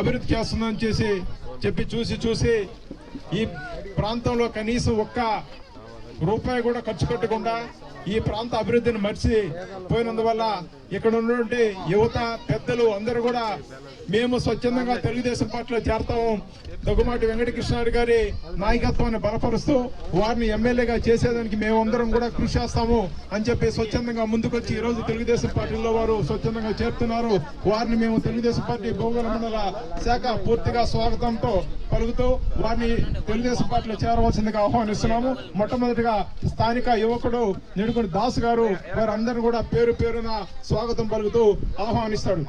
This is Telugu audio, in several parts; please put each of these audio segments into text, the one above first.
అభివృద్ధి చేస్తుందని చేసి చెప్పి చూసి చూసి ఈ ప్రాంతంలో కనీసం ఒక్క రూపాయి కూడా ఖర్చు పెట్టకుండా ఈ ప్రాంత అభివృద్ధిని మర్చి పోయినందువల్ల ఇక్కడ ఉన్నటువంటి యువత పెద్దలు అందరూ కూడా మేము స్వచ్ఛందంగా తెలుగుదేశం పార్టీలో చేరతాము దగ్గుమాటి వెంకటకృష్ణారెడ్డి గారి నాయకత్వాన్ని బలపరుస్తూ వారిని ఎమ్మెల్యేగా చేసేదానికి మేమందరం కూడా కృషి చేస్తాము అని చెప్పి స్వచ్ఛందంగా ముందుకొచ్చి ఈ రోజు తెలుగుదేశం పార్టీలో వారు స్వచ్ఛందంగా చేరుతున్నారు. వారిని మేము తెలుగుదేశం పార్టీ భూగోళ మండల శాఖ పూర్తిగా స్వాగతంతో పలుకుతూ వారిని తెలుగుదేశం పార్టీలో చేరవలసిందిగా ఆహ్వానిస్తున్నాము. మొట్టమొదటిగా స్థానిక యువకుడు నిడుకుని దాస్ గారు వారందరూ కూడా పేరు పేరున స్వాగతం పలుకుతూ ఆహ్వానిస్తాడు.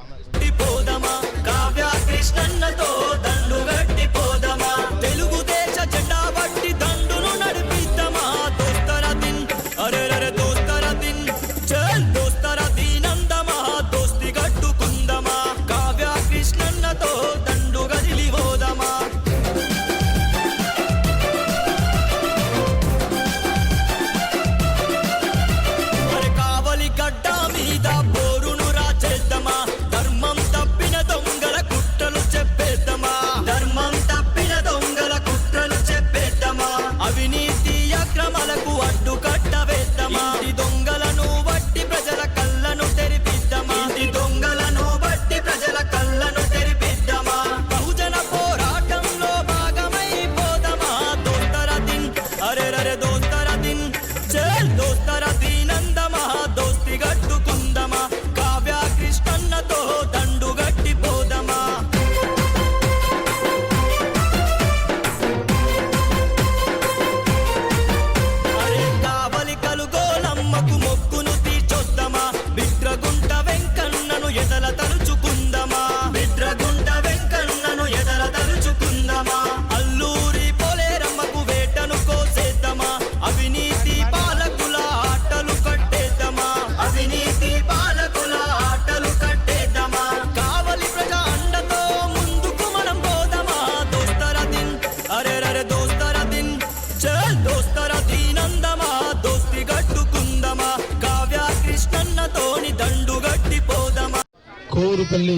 కోరుపల్లి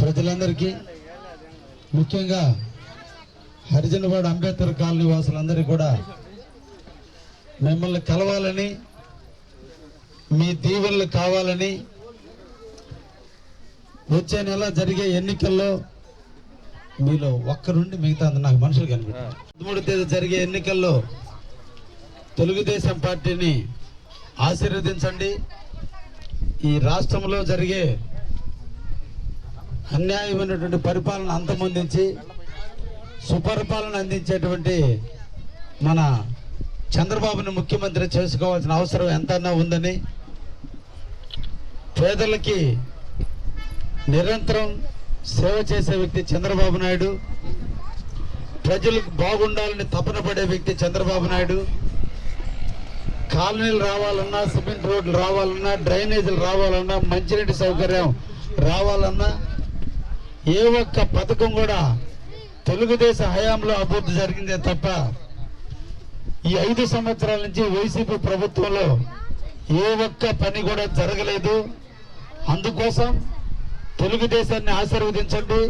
ప్రజలందరికీ ముఖ్యంగా హరిజనవాడ అంబేద్కర్ కాలనీ వాసులందరికీ కూడా మిమ్మల్ని కలవాలని మీ దీవెనలు కావాలని వచ్చే నెల జరిగే ఎన్నికల్లో మీలో ఒక్కరుండి మిగతా నాకు మనుషులు కనిపించారు పదమూడు తేదీ జరిగే ఎన్నికల్లో తెలుగుదేశం పార్టీని ఆశీర్వదించండి. ఈ రాష్ట్రంలో జరిగే అన్యాయమైనటువంటి పరిపాలన అంతమొందించి సుపరిపాలన అందించేటువంటి మన చంద్రబాబుని ముఖ్యమంత్రి చేసుకోవాల్సిన అవసరం ఎంతన్నా ఉందని పేదలకి నిరంతరం సేవ చేసే వ్యక్తి చంద్రబాబు నాయుడు ప్రజలకు బాగుండాలని తపన పడే వ్యక్తి చంద్రబాబు నాయుడు కాలనీలు రావాలన్నా సిమెంట్ రోడ్లు రావాలన్నా డ్రైనేజీలు రావాలన్నా మంచినీటి సౌకర్యం రావాలన్నా ఏ ఒక్క పథకం కూడా తెలుగుదేశ హయాంలో అభివృద్ధి జరిగిందే తప్ప ఈ ఐదు సంవత్సరాల నుంచి వైసీపీ ప్రభుత్వంలో ఏ ఒక్క పని కూడా జరగలేదు. అందుకోసం తెలుగుదేశాన్ని ఆశీర్వదించండి.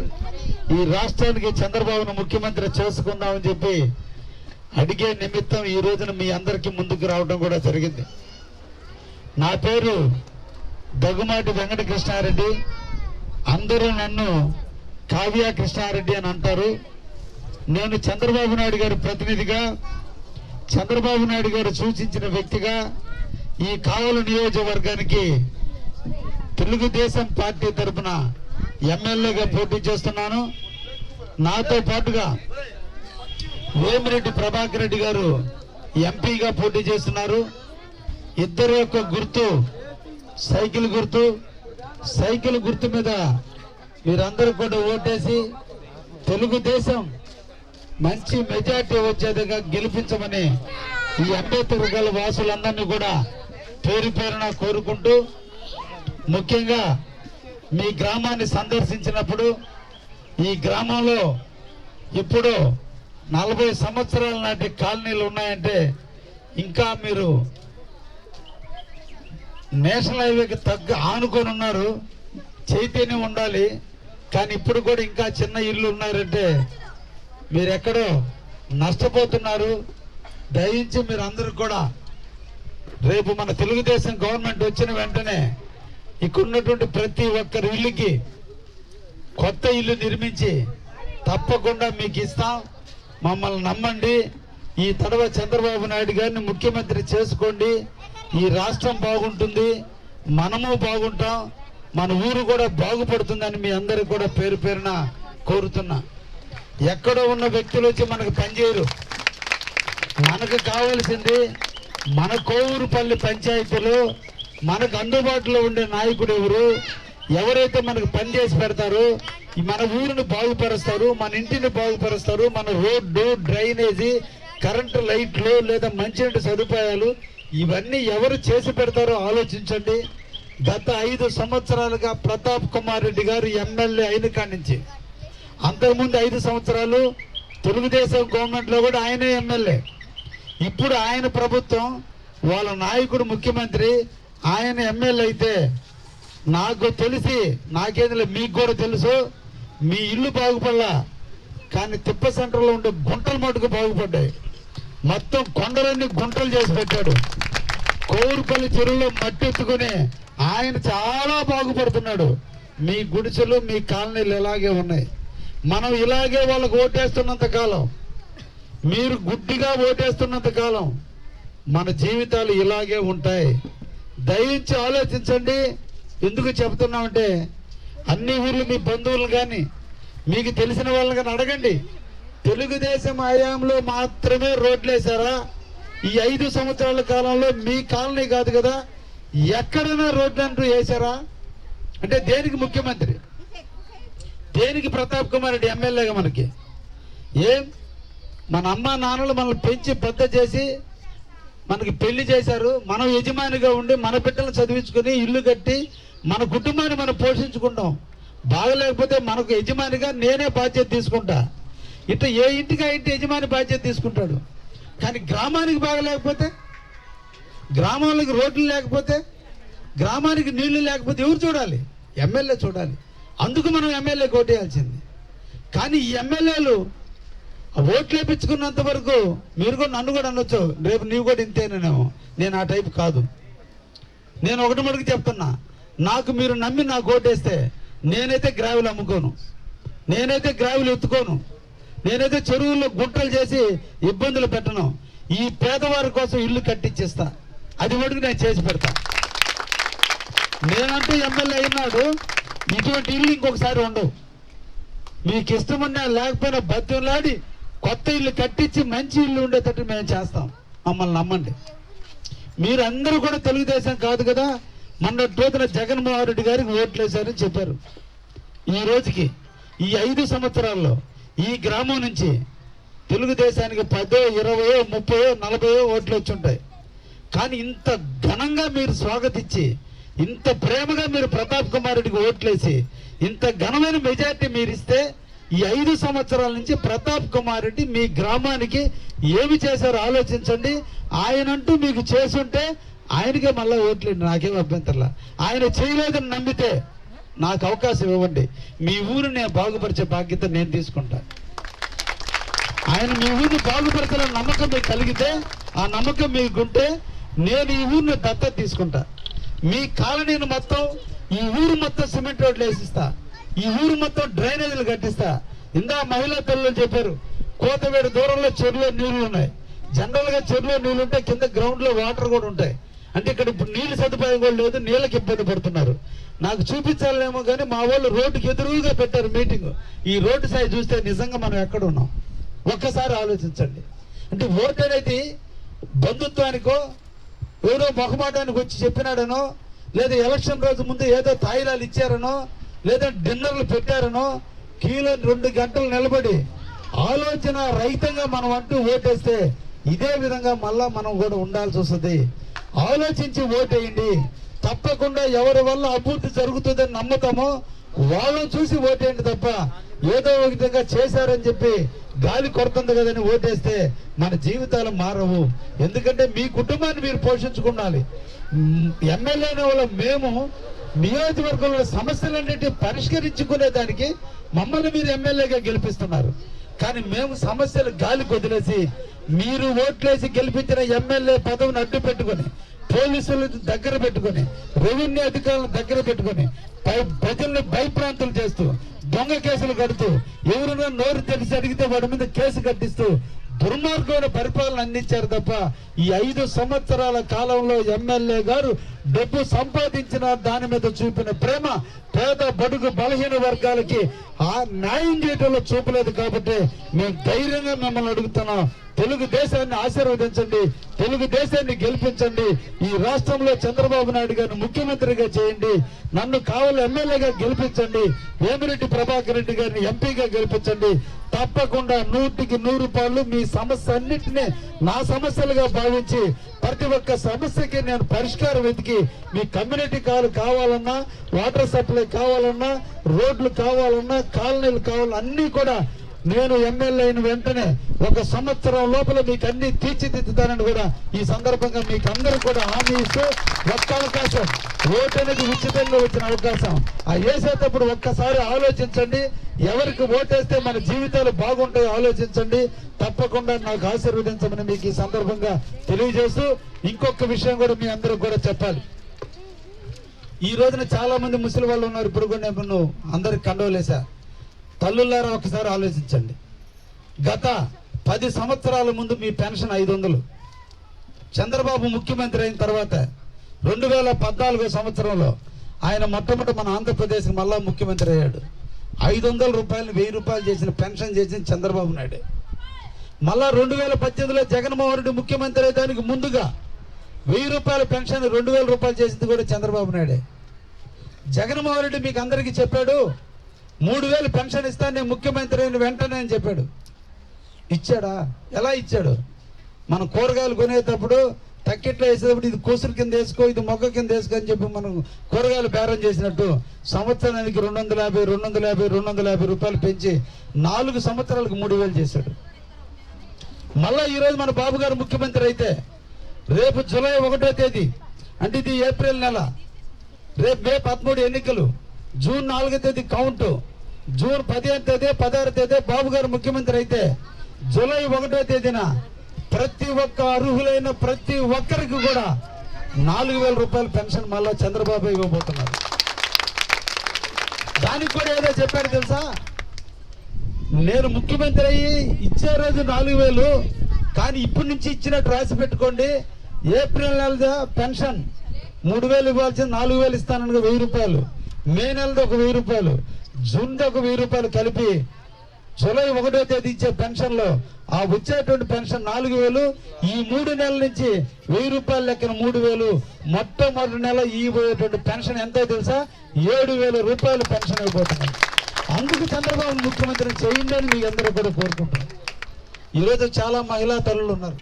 ఈ రాష్ట్రానికి చంద్రబాబును ముఖ్యమంత్రి చేసుకుందామని చెప్పి అడిగే నిమిత్తం ఈ రోజున మీ అందరికీ ముందుకు రావడం కూడా జరిగింది. నా పేరు దగ్గుమాటి వెంకటకృష్ణారెడ్డి. అందరూ నన్ను కావ్య కృష్ణారెడ్డి అని అంటారు. నేను చంద్రబాబు నాయుడు గారి ప్రతినిధిగా చంద్రబాబు నాయుడు గారు సూచించిన వ్యక్తిగా ఈ కావలి నియోజకవర్గానికి తెలుగుదేశం పార్టీ తరఫున ఎమ్మెల్యేగా పోటీ చేస్తున్నాను. నాతో పాటుగా వేమిరెడ్డి ప్రభాకర్ రెడ్డి గారు ఎంపీగా పోటీ చేస్తున్నారు. ఇద్దరు యొక్క గుర్తు సైకిల్ గుర్తు సైకిల్ గుర్తు మీద మీరందరూ కూడా ఓటేసి తెలుగుదేశం మంచి మెజార్టీ వచ్చేదిగా గెలిపించమని ఈ అంబేద్కర్ గల వాసులందరినీ కూడా పేరు పేరున కోరుకుంటూ ముఖ్యంగా మీ గ్రామాన్ని సందర్శించినప్పుడు ఈ గ్రామంలో ఇప్పుడు నలభై సంవత్సరాల నాటి కాలనీలు ఉన్నాయంటే ఇంకా మీరు నేషనల్ హైవేకి తగ్గ ఆనుకొని ఉన్నారు చైతన్యం ఉండాలి. కానీ ఇప్పుడు కూడా ఇంకా చిన్న ఇల్లు ఉన్నారంటే మీరు ఎక్కడో నష్టపోతున్నారు. దయించి మీరు అందరూ కూడా రేపు మన తెలుగుదేశం గవర్నమెంట్ వచ్చిన వెంటనే ఇక్కడున్నటువంటి ప్రతి ఒక్కరి ఇల్లుకి కొత్త ఇల్లు నిర్మించి తప్పకుండా మీకు ఇస్తాం. మమ్మల్ని నమ్మండి. ఈ తడవ చంద్రబాబు నాయుడు గారిని ముఖ్యమంత్రి చేసుకోండి. ఈ రాష్ట్రం బాగుంటుంది. మనము బాగుంటాం. మన ఊరు కూడా బాగుపడుతుందని మీ అందరికి కూడా పేరు పేరున కోరుతున్నా. ఎక్కడో ఉన్న వ్యక్తులు వచ్చి మనకు పనిచేయరు. మనకు కావాల్సింది మన కోవూరుపల్లి పంచాయతీలో మనకు అందుబాటులో ఉండే నాయకుడు ఎవరు? ఎవరైతే మనకు పనిచేసి పెడతారో మన ఊరిని బాగుపరుస్తారు మన ఇంటిని బాగుపరుస్తారు మన రోడ్డు డ్రైనేజీ కరెంటు లైట్లు లేదా మంచినీటి సదుపాయాలు ఇవన్నీ ఎవరు చేసి పెడతారో ఆలోచించండి. గత ఐదు సంవత్సరాలుగా ప్రతాప్ కుమార్ రెడ్డి గారు ఎమ్మెల్యే అయిన కాడి నుంచి. అంతకుముందు ఐదు సంవత్సరాలు తెలుగుదేశం గవర్నమెంట్లో కూడా ఆయనే ఎమ్మెల్యే. ఇప్పుడు ఆయన ప్రభుత్వం వాళ్ళ నాయకుడు ముఖ్యమంత్రి ఆయన ఎమ్మెల్యే అయితే నాకు తెలిసి నాకేదిలే మీకు కూడా తెలుసు మీ ఇల్లు బాగుపడలా కానీ తిప్ప సెంటర్లో ఉండే గుంటలు మటుకు బాగుపడ్డాయి. మొత్తం కొండలన్నీ గుంటలు చేసి పెట్టాడు. కోరుపల్లి చెరువులో మట్టి ఎత్తుకుని ఆయన చాలా బాగుపడుతున్నాడు. మీ గుడిసెలు మీ కాలనీలు ఇలాగే ఉన్నాయి. మనం ఇలాగే వాళ్ళకు ఓటేస్తున్నంత కాలం మీరు గుడ్డిగా ఓటేస్తున్నంత కాలం మన జీవితాలు ఇలాగే ఉంటాయి. దయించి ఆలోచించండి. ఎందుకు చెప్తున్నామంటే అన్ని ఊర్లు మీ బంధువులు కానీ మీకు తెలిసిన వాళ్ళని కానీ అడగండి. తెలుగుదేశం హయాంలో మాత్రమే రోడ్లు వేశారా ఈ ఐదు సంవత్సరాల కాలంలో మీ కాలనీ కాదు కదా ఎక్కడైనా రోడ్లు అంటూ వేశారా? అంటే దేనికి ముఖ్యమంత్రి? దేనికి ప్రతాప్ కుమార్ రెడ్డి ఎమ్మెల్యేగా మనకి? ఏం? మన అమ్మ నాన్నలు మనల్ని పెంచి పెద్ద చేసి మనకి పెళ్ళి చేశారు. మనం యజమానిగా ఉండి మన బిడ్డలు చదివించుకొని ఇల్లు కట్టి మన కుటుంబాన్ని మనం పోషించుకుంటాం. బాగలేకపోతే మనకు యజమానిగా నేనే బాధ్యత తీసుకుంటా. ఇట్లా ఏ ఇంటికి ఆ ఇంటి యజమాని బాధ్యత తీసుకుంటాడు? కానీ గ్రామానికి బాగలేకపోతే? గ్రామాలకు రోడ్లు లేకపోతే? గ్రామానికి నీళ్ళు లేకపోతే ఎవరు చూడాలి? ఎమ్మెల్యే చూడాలి. అందుకు మనం ఎమ్మెల్యే కోటేయాల్సింది కానీ ఈ ఎమ్మెల్యేలు ఓట్లు వేపించుకున్నంత వరకు మీరు కూడా నన్ను కూడా అనొచ్చు. రేపు నీవు కూడా ఇంతేనేమో నేను ఆ టైప్ కాదు. నేను ఒకటి మటుకు చెప్తున్నా. నాకు మీరు నమ్మి నాకు ఓటేస్తే నేనైతే గ్రావులు అమ్ముకోను. నేనైతే గ్రావులు ఎత్తుకోను. నేనైతే చెరువుల్లో గుంటలు చేసి ఇబ్బందులు పెట్టను. ఈ పేదవారి కోసం ఇల్లు కట్టించేస్తా అది మటుకు నేను చేసి పెడతా. నేనంటూ ఎమ్మెల్యే అయినాడు. ఇటువంటి ఇల్లు ఇంకొకసారి ఉండవు. మీకు ఇష్టమన్నా లేకపోయినా బతిలాడి కొత్త ఇల్లు కట్టించి మంచి ఇల్లు ఉండేటట్టు మేము చేస్తాం. మమ్మల్ని నమ్మండి. మీరందరూ కూడా తెలుగుదేశం కాదు కదా? మొన్న రోజున జగన్మోహన్ రెడ్డి గారికి ఓట్లు వేశారని చెప్పారు. ఈ రోజుకి ఈ ఐదు సంవత్సరాల్లో ఈ గ్రామం నుంచి తెలుగుదేశానికి పదో ఇరవయో ముప్పయో నలభయో ఓట్లు వచ్చి ఉంటాయి కానీ ఇంత ఘనంగా మీరు స్వాగతించి ఇంత ప్రేమగా మీరు ప్రతాప్ కుమార్ రెడ్డికి ఓట్లేసి ఇంత ఘనమైన మెజార్టీ మీరు ఇస్తే ఈ ఐదు సంవత్సరాల నుంచి ప్రతాప్ కుమార్ రెడ్డి మీ గ్రామానికి ఏమి చేశారో ఆలోచించండి. ఆయనంటూ మీకు చేసుంటే ఆయనకే మళ్ళీ ఓట్లేండి నాకేం అభ్యంతరలా. ఆయన చేయలేదని నమ్మితే నాకు అవకాశం ఇవ్వండి. మీ ఊరు నేను బాగుపరిచే బాధ్యత నేను తీసుకుంటా. ఆయన మీ ఊరిని బాగుపరచాలని నమ్మకం మీకు కలిగితే ఆ నమ్మకం మీకుంటే నేను ఈ ఊరిని దత్త తీసుకుంటా. మీ కాలనీని మొత్తం ఈ ఊరు మొత్తం సిమెంట్ రోడ్లు వేసిస్తా. ఈ ఊరు మొత్తం డ్రైనేజీలు కట్టిస్తా. ఇందా మహిళా పిల్లలు చెప్పారు. కోతవేడు దూరంలో చెరువులో నీళ్ళు ఉన్నాయి. జనరల్గా చెరువులో నీళ్ళు ఉంటే కింద గ్రౌండ్లో వాటర్ కూడా ఉంటాయి. అంటే ఇక్కడ ఇప్పుడు నీళ్ళు సదుపాయం కూడా లేదు నీళ్ళకి ఇబ్బంది పడుతున్నారు. నాకు చూపించాలేమో కానీ మా వాళ్ళు రోడ్డుకి ఎదురుగా పెట్టారు మీటింగ్. ఈ రోడ్డు సైజ్ చూస్తే నిజంగా మనం ఎక్కడ ఉన్నాం? ఒక్కసారి ఆలోచించండి. అంటే ఓటు అనేది బంధుత్వానికో ఎవరో మొహమాటానికి వచ్చి చెప్పినాడనో లేదా ఎలక్షన్ రోజు ముందు ఏదో తాయిలాలు ఇచ్చారనో లేదా డిన్నర్లు పెట్టారనో కీలో రెండు గంటలు నిలబడి ఆలోచన రహితంగా మనం అంటూ ఓటేస్తే ఇదే విధంగా మళ్ళా మనం కూడా ఉండాల్సి వస్తుంది. ఆలోచించి ఓటేయండి. తప్పకుండా ఎవరి వల్ల అభివృద్ధి జరుగుతుందని నమ్ముతామో వాళ్ళని చూసి ఓటేయండి తప్ప ఏదో ఒక విధంగా చేశారని చెప్పి గాలి కొడుతుంది కదని ఓటేస్తే మన జీవితాలు మారవు. ఎందుకంటే మీ కుటుంబాన్ని మీరు పోషించుకుండాలి. ఎమ్మెల్యే అనే వాళ్ళ మేము నియోజకవర్గంలో సమస్యలన్నింటినీ పరిష్కరించుకునే దానికి మమ్మల్ని మీరు ఎమ్మెల్యేగా గెలిపిస్తున్నారు. కానీ మేము సమస్యలు గాలి వదిలేసి మీరు ఓట్లేసి గెలిపించిన ఎమ్మెల్యే పదవిని అడ్డు పెట్టుకొని పోలీసులు దగ్గర పెట్టుకొని రెవెన్యూ అధికారులను దగ్గర పెట్టుకొని పై ప్రజల్ని భయప్రాంతులు చేస్తూ దొంగ కేసులు కడుతూ ఎవరైనా నోరు తెలిసి అడిగితే వాడి మీద కేసు కట్టిస్తూ దుర్మార్గమైన పరిపాలన అందించారు తప్ప ఈ ఐదు సంవత్సరాల కాలంలో ఎమ్మెల్యే గారు డబ్బు సంపాదించిన దాని మీద చూపిన ప్రేమ పేద బడుగు బలహీన వర్గాలకి ఆ న్యాయం చేయటంలో చూపలేదు కాబట్టి మేము ధైర్యంగా మిమ్మల్ని అడుగుతున్నాం. తెలుగు దేశాన్ని ఆశీర్వదించండి తెలుగు దేశాన్ని గెలిపించండి ఈ రాష్ట్రంలో చంద్రబాబు నాయుడు గారిని ముఖ్యమంత్రిగా చేయండి నన్ను కావాలి ఎమ్మెల్యేగా గెలిపించండి వేమిరెడ్డి ప్రభాకర్ రెడ్డి గారిని ఎంపీగా గెలిపించండి. తప్పకుండా నూటికి నూరు రూపాయలు మీ సమస్య అన్నిటినీ నా సమస్యలుగా భావించి ప్రతి ఒక్క సమస్యకి నేను పరిష్కారం వెతికి మీ కమ్యూనిటీ కాలు కావాలన్నా వాటర్ సప్లై కావాలన్నా రోడ్లు కావాలన్నా కాలనీలు కావాలన్నా అన్నీ కూడా నేను ఎమ్మెల్యే అయిన వెంటనే ఒక సంవత్సరం లోపల మీకు అన్ని తీర్చిదిద్దుతానని కూడా ఈ సందర్భంగా మీకు అందరూ కూడా హామీ ఇస్తూ ఒక్క అవకాశం. ఓటు అనేది ఉచితంగా వచ్చిన అవకాశం. ఆ వేసేటప్పుడు ఒక్కసారి ఆలోచించండి. ఎవరికి ఓటేస్తే మన జీవితాలు బాగుంటాయో ఆలోచించండి. తప్పకుండా నాకు ఆశీర్వదించమని మీకు ఈ సందర్భంగా తెలియజేస్తూ ఇంకొక విషయం కూడా మీ అందరూ కూడా చెప్పాలి. ఈ రోజున చాలా మంది ముసలి వాళ్ళు ఉన్నారు. ఇప్పుడు కూడా నేను అందరికి కండవలేసా తల్లులారా ఒకసారి ఆలోచించండి. గత పది సంవత్సరాల ముందు మీ పెన్షన్ ఐదు వందలు చంద్రబాబు ముఖ్యమంత్రి అయిన తర్వాత రెండు వేల పద్నాలుగో సంవత్సరంలో ఆయన మొట్టమొదటి మన ఆంధ్రప్రదేశ్ మళ్ళా ముఖ్యమంత్రి అయ్యాడు. ఐదు వందల రూపాయలు వెయ్యి రూపాయలు చేసిన పెన్షన్ చేసిన చంద్రబాబు నాయుడు. మళ్ళా రెండు వేల పద్దెనిమిదిలో జగన్మోహన్ రెడ్డి ముఖ్యమంత్రి అయ్యేదానికి ముందుగా వెయ్యి రూపాయల పెన్షన్ రెండు వేల రూపాయలు చేసింది కూడా చంద్రబాబు నాయుడే. జగన్మోహన్ రెడ్డి మీకు అందరికీ చెప్పాడు మూడు వేలు పెన్షన్ ఇస్తా నేను ముఖ్యమంత్రి అయిన వెంటనే అని చెప్పాడు. ఇచ్చాడా? ఎలా ఇచ్చాడు? మనం కూరగాయలు కొనేటప్పుడు తక్కిట్లో వేసేటప్పుడు ఇది కూసురు కింద వేసుకో ఇది మొగ్గ కింద వేసుకో అని చెప్పి మనం కూరగాయలు బేరం చేసినట్టు సంవత్సరానికి రెండు వందల యాభై రెండు వందల యాభై రెండు వందల యాభై రూపాయలు పెంచి నాలుగు సంవత్సరాలకు మూడు వేలు చేశాడు. మళ్ళీ ఈరోజు మన బాబు గారు ముఖ్యమంత్రి అయితే రేపు జూలై ఒకటో తేదీ అంటే ఇది ఏప్రిల్ నెల రేపు మే పదమూడు ఎన్నికలు. జూన్ నాలుగో తేదీ కౌంట్ జూన్ పదిహేను తేదీ పదహారు తేదీ బాబు గారు ముఖ్యమంత్రి అయితే జూలై ఒకటో తేదీన ప్రతి ఒక్క అర్హులైన ప్రతి ఒక్కరికి కూడా నాలుగు వేల రూపాయల పెన్షన్ మళ్ళా చంద్రబాబు ఇవ్వబోతున్నారు. దానికి కూడా ఏదో చెప్పాడు తెలుసా? నేను ముఖ్యమంత్రి అయ్యి ఇచ్చే రోజు నాలుగు వేలు కానీ ఇప్పటి నుంచి ఇచ్చినట్టు రాసి పెట్టుకోండి. ఏప్రిల్ నెలదా పెన్షన్? మూడు వేలు ఇవ్వాల్సింది నాలుగు వేలు ఇస్తానని వెయ్యి రూపాయలు. మే నెలది ఒక వెయ్యి రూపాయలు. జూన్ది ఒక వెయ్యి రూపాయలు కలిపి జూలై ఒకటో తేదీ ఇచ్చే పెన్షన్లో ఆ వచ్చేటువంటి పెన్షన్ నాలుగు వేలు ఈ మూడు నెలల నుంచి వెయ్యి రూపాయల లెక్కన మూడు వేలు. మొట్టమొదటి నెల ఇవ్వబోయేటువంటి పెన్షన్ ఎంతో తెలుసా? ఏడు వేల రూపాయలు పెన్షన్ అయిపోతున్నాయి అందుకు చంద్రబాబు ముఖ్యమంత్రి చేయండి అని మీకు అందరూ కూడా కోరుకుంటున్నారు. ఈరోజు చాలా మహిళా తల్లులు ఉన్నారు.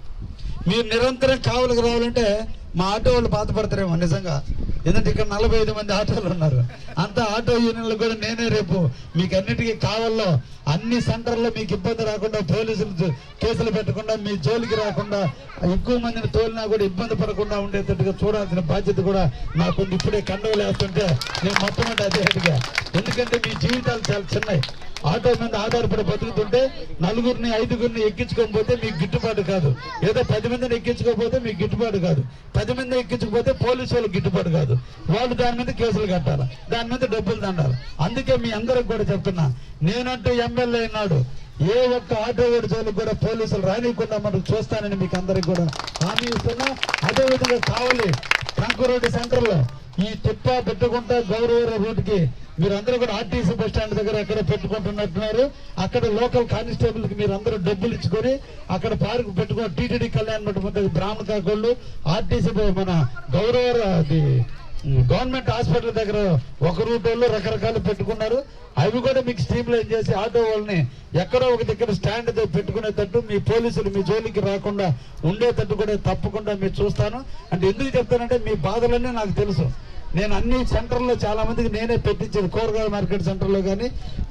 మీరు నిరంతరం కావులకు రావాలంటే మా ఆటో వాళ్ళు బాధపడతారేమో నిజంగా. ఎందుకంటే ఇక్కడ నలభై ఐదు మంది ఆటోలు ఉన్నారు. అంత ఆటో యూనియన్లు కూడా నేనే రేపు మీకు అన్నిటికీ కావాలో అన్ని సెంటర్లో మీకు ఇబ్బంది రాకుండా పోలీసులు కేసులు పెట్టకుండా మీ జోలికి రాకుండా ఎక్కువ మందిని తోలినా కూడా ఇబ్బంది పడకుండా ఉండేటట్టుగా చూడాల్సిన బాధ్యత కూడా నాకు ఇప్పుడే కండవలు వేస్తుంటే నేను మొట్టమొదటి అదే ఎందుకంటే మీ జీవితాలు చాలా చిన్నవి. ఆటో మీద ఆధారపడి బతుకుతుంటే నలుగురిని ఐదుగురిని ఎక్కించుకోకపోతే మీకు గిట్టుబాటు కాదు. ఏదో పది మందిని ఎక్కించుకోకపోతే మీకు గిట్టుబాటు కాదు. పది మంది ఎక్కించకపోతే పోలీసు వాళ్ళకి గిట్టుబాటు కాదు. వాళ్ళు దాని మీద కేసులు కట్టాలి. దాని మీద డబ్బులు దండాలి. అందుకే మీ అందరికి కూడా చెప్తున్నా. నేనంటూ ఎమ్మెల్యే అయినాడు ఏ ఒక్క ఆటో వాడి జోలికి కూడా పోలీసులు రానియకుండా మనం చూస్తానని మీకు అందరికి కూడా హామీ ఇస్తున్నా. అదే విధంగా కావాలి ట్రంక్ రోడ్డు సెంటర్లో ఈ తిప్ప పెట్టుకుంటా గౌరవ రోడ్డుకి మీరు అందరూ కూడా ఆర్టీసీ బస్ స్టాండ్ దగ్గర ఎక్కడ పెట్టుకుంటున్నట్టున్నారు. అక్కడ లోకల్ కానిస్టేబుల్కి మీరు అందరూ డబ్బులు ఇచ్చుకొని అక్కడ పార్క్ పెట్టుకొని టీటీడీ కళ్యాణ్ మండపం బ్రాహ్మణ కాకోళ్ళు ఆర్టీసీ మన గౌరవ గవర్నమెంట్ హాస్పిటల్ దగ్గర ఒక రూట్ వాళ్ళు రకరకాలు పెట్టుకున్నారు. అవి కూడా మీకు స్ట్రీమ్ లైన్ చేసి ఆటో వాళ్ళని ఎక్కడో ఒక దగ్గర స్టాండ్ పెట్టుకునేటట్టు మీ పోలీసులు మీ జోలికి రాకుండా ఉండేటట్టు కూడా తప్పకుండా మీరు చూస్తాను. అంటే ఎందుకు చెప్తానంటే మీ బాధలన్నీ నాకు తెలుసు. నేను అన్ని సెంటర్లో చాలా మందికి నేనే పెట్టించాను కూరగాయల మార్కెట్ సెంటర్లో కానీ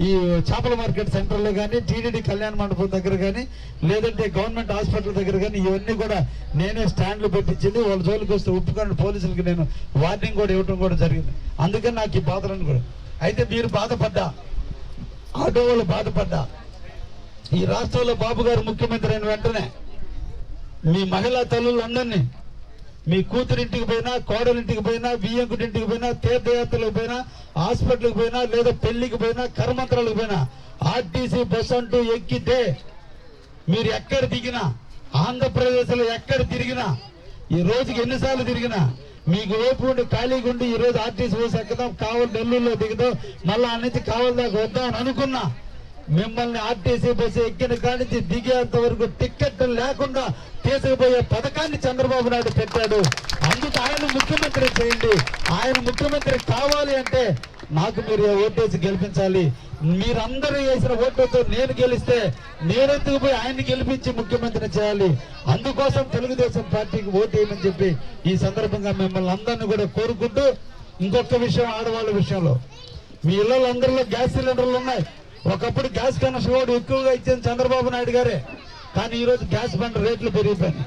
ఈ చేపల మార్కెట్ సెంటర్లో కానీ టీడీడీ కళ్యాణ మండపం దగ్గర కానీ లేదంటే గవర్నమెంట్ హాస్పిటల్ దగ్గర కానీ ఇవన్నీ కూడా నేనే స్టాండ్లు పెట్టించింది. వాళ్ళ జోలికి వస్తే ఒప్పుకొని పోలీసులకి నేను వార్నింగ్ కూడా ఇవ్వడం కూడా జరిగింది. అందుకని నాకు ఈ బాధలను కూడా. అయితే మీరు బాధపడ్డా? ఆటో వాళ్ళు బాధపడ్డా? ఈ రాష్ట్రంలో బాబు గారు ముఖ్యమంత్రి అయిన వెంటనే మీ మహిళా తల్లులందరినీ మీ కూతురింటికి పోయినా కోడలింటికి పోయినా బియ్యంకుటింటికి పోయినా తీర్థయాత్రలకు పోయినా హాస్పిటల్కి పోయినా లేదా పెళ్ళికి పోయినా కర్మంత్రాలకు పోయినా ఆర్టీసీ బస్ అంటూ ఎక్కితే మీరు ఎక్కడ దిగినా ఆంధ్రప్రదేశ్లో ఎక్కడ తిరిగినా ఈ రోజుకి ఎన్నిసార్లు తిరిగినా మీకు ఓపు ఉండి ఖాళీగా ఉండి ఈరోజు ఆర్టీసీ బస్ ఎక్కుదాం కావాలి నెల్లూరులో దిగుదాం మళ్ళా ఆ నుంచి కావాలి దాకా వద్దాం అని అనుకున్నా మిమ్మల్ని ఆర్టీసీ బస్సు ఎక్కిన కానించి దిగేంత వరకు టిక్కెట్ లేకుండా తీసుకుపోయే పథకాన్ని చంద్రబాబు నాయుడు పెట్టాడు. అందుకు ఆయన ముఖ్యమంత్రి చేయండి. ఆయన ముఖ్యమంత్రి కావాలి అంటే నాకు మీరు ఓటేసి గెలిపించాలి. మీరందరూ వేసిన ఓట్లతో నేను గెలిస్తే నేనెత్తుకు పోయి ఆయన్ని గెలిపించి ముఖ్యమంత్రిని చేయాలి? అందుకోసం తెలుగుదేశం పార్టీకి ఓటేయమని చెప్పి ఈ సందర్భంగా మిమ్మల్ని అందరినీ కూడా కోరుకుంటూ ఇంకొక విషయం ఆడవాళ్ళ విషయంలో. మీ ఇళ్ళలో అందరిలో గ్యాస్ సిలిండర్లు ఉన్నాయి. ఒకప్పుడు గ్యాస్ కనెక్షన్ కూడా ఎక్కువగా ఇచ్చింది చంద్రబాబు నాయుడు గారే. కానీ ఈరోజు గ్యాస్ బండ్ రేట్లు పెరిగిపోయినాయి.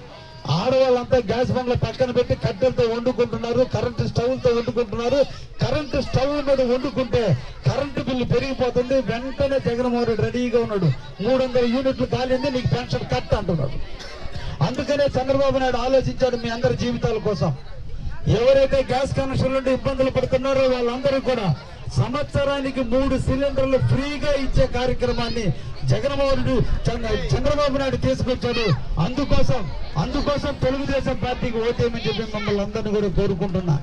ఆడవాళ్ళంతా గ్యాస్ బండ్ల పక్కన పెట్టి కట్టెలతో వండుకుంటున్నారు కరెంటు స్టవ్లతో వండుకుంటున్నారు. కరెంటు స్టవ్ మీద వండుకుంటే కరెంటు బిల్లు పెరిగిపోతుంది వెంటనే జగన్మోహన్ రెడ్డి రెడీగా ఉన్నాడు. మూడు వందల యూనిట్లు కాలింది నీకు పెన్షన్ కట్ అంటున్నాడు. అందుకనే చంద్రబాబు నాయుడు ఆలోచించాడు మీ అందరి జీవితాల కోసం. ఎవరైతే గ్యాస్ కనెక్షన్ నుండి ఇబ్బందులు పడుతున్నారో వాళ్ళందరూ కూడా సంవత్సరానికి మూడు సిలిండర్లు ఫ్రీగా ఇచ్చే కార్యక్రమాన్ని జగన్మోహనుడు చంద్ర- చంద్రబాబు నాయుడు తీసుకొచ్చాడు. అందుకోసం అందుకోసం తెలుగుదేశం పార్టీకి ఓటేమని చెప్పి మమ్మల్ని అందరినీ కూడా కోరుకుంటున్నా.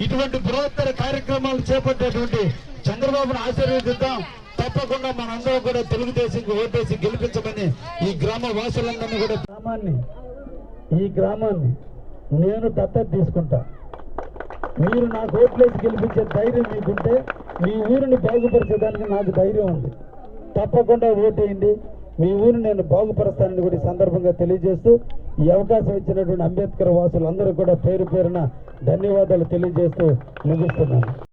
ఇటువంటి బృహత్తర కార్యక్రమాలు చేపట్టేటువంటి చంద్రబాబును ఆశీర్వదిద్దాం. తప్పకుండా మనందరం కూడా తెలుగుదేశంకి ఓటేసి గెలిపించమని ఈ గ్రామ వాసులందరినీ కూడా గ్రామాన్ని ఈ గ్రామాన్ని నేను దత్తత తీసుకుంటా. మీరు నాకు ఓట్లేసి గెలిపించే ధైర్యం మీకుంటే మీ ఊరిని బాగుపరిచేదానికి నాకు ధైర్యం ఉంది. తప్పకుండా ఓటేయండి. మీ ఊరిని నేను బాగుపరుస్తానని కూడా ఈ సందర్భంగా తెలియజేస్తూ ఈ అవకాశం ఇచ్చినటువంటి అంబేద్కర్ వాసులందరూ కూడా పేరు పేరున ధన్యవాదాలు తెలియజేస్తూ ముగిస్తున్నాను.